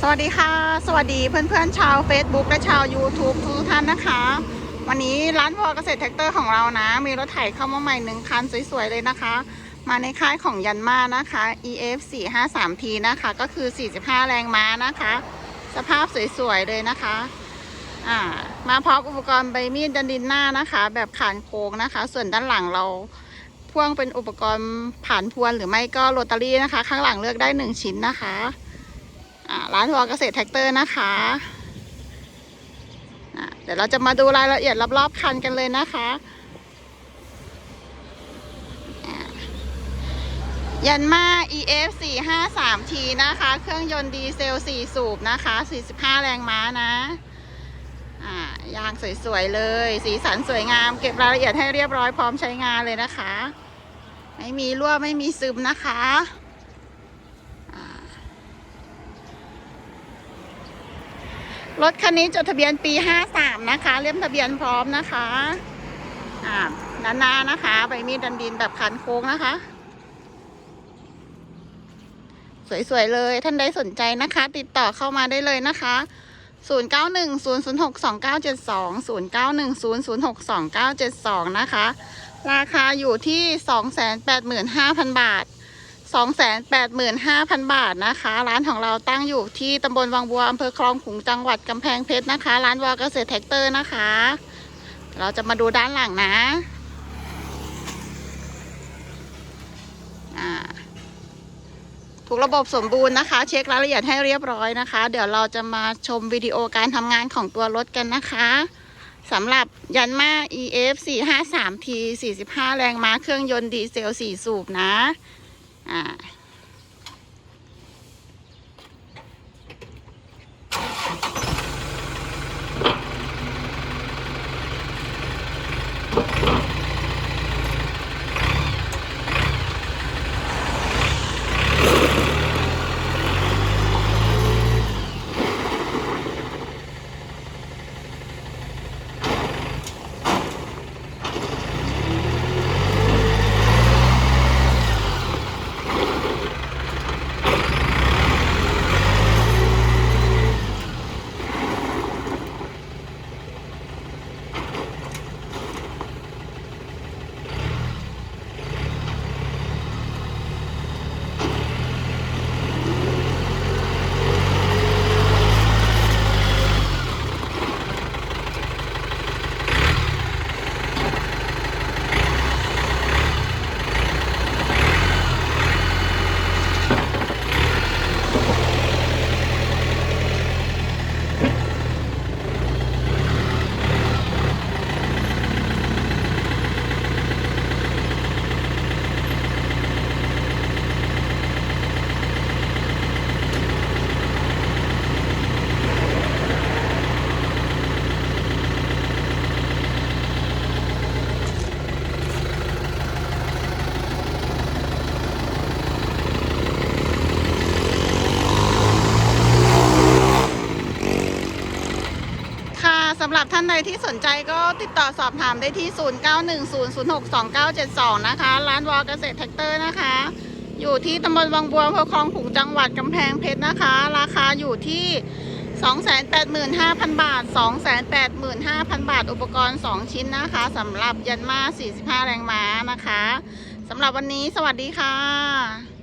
สวัสดีค่ะ สวัสดีเพื่อนๆชาว Facebook และชาว YouTube ทุกท่านนะคะ วันนี้ร้านวอเกษตรแท็กเตอร์ของเรานะ มีรถไถเข้ามาใหม่หนึ่งคันสวยๆเลยนะคะ มาในค่ายของยันมานะคะ EF 4 5 3 T นะคะ ก็คือ 45 แรงม้านะคะ สภาพสวยๆเลยนะคะอ่ามาพร้อมอุปกรณ์ใบมีดดันดินหน้านะคะ แบบขานโค้งนะคะ ส่วนด้านหลังเราพ่วงเป็นอุปกรณ์ผ่านพวนหรือไม่ก็โรตารี่นะคะ ข้างหลังเลือกได้หนึ่งชิ้นนะคะ ร้านวอเกษตรแท็กเตอร์นะคะเดี๋ยวเราจะมาดูรายละเอียดรอบๆคันกันเลยนะคะยันมา EF 4 5 3 T นะคะ เครื่องยนต์ดีเซล 4 สูบนะคะ 45 แรงม้านะยางสวย ๆ เลย สีสันสวยงาม เก็บรายละเอียดให้เรียบร้อยพร้อมใช้งานเลยนะคะ ไม่มีรั่วไม่มีซึมนะคะ รถคันนี้จดทะเบียนปี 53 นะคะ เล่มทะเบียนพร้อมนะคะอ่าด้านหน้านะคะ ใบมีดดันดินแบบคันโค้งนะคะ สวยๆเลยท่านใดสนใจนะคะ ติดต่อเข้ามาได้เลยนะคะ0910062972 0910062972 นะคะ ราคาอยู่ที่ 285,000 บาท 285,000 บาทนะคะ ร้านของเราตั้งอยู่ที่ตำบลวังบัวอำเภอคลองขุงจังหวัดกำแพงเพชรนะคะ ร้านวอเกษตรแท็กเตอร์นะคะ เราจะมาดูด้านหลังนะอ่าทุกระบบสมบูรณ์นะคะ เช็ครายละเอียดให้เรียบร้อยนะคะ เดี๋ยวเราจะมาชมวิดีโอการทำงานของตัวรถกันนะคะสำหรับยันมา EF 453T 45 แรงม้าเครื่องยนต์ดีเซล 4 สูบนะ อ่ รับท่านใดที่สนใจก็ติดต่อสอบถามได้ที่ 0910062972 นะคะ ร้านวอเกษตรแท็กเตอร์นะคะ อยู่ที่ตำบลวังบัวอำเภอคลองขุงจังหวัดกำแพงเพชรนะคะ ราคาอยู่ที่ 285,000 บาท 285,000 บาท อุปกรณ์ 2 ชิ้นนะคะสำหรับยันมา45 แรงม้านะคะสำหรับวันนี้สวัสดีค่ะ